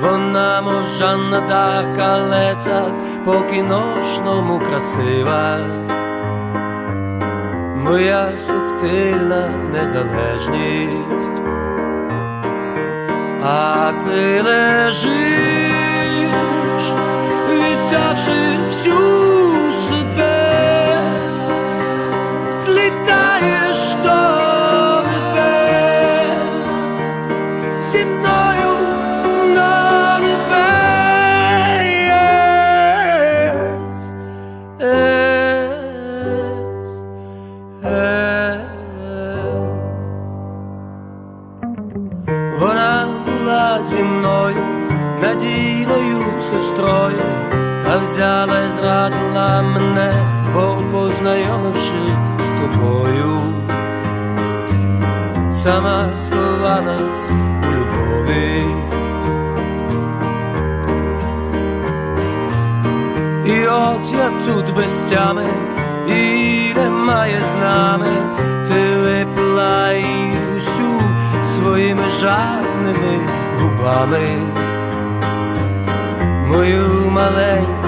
вона можанна така але по кіношному красива. Моя субтильна незалежність, а ти лежиш, взяла і зрадила мене, бо познайомивши з тобою, сама сховалась у любові. І от я тут без тями, і немає з нами, ти випила її усю своїми жадними губами, мою маленьку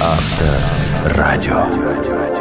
Автор радио.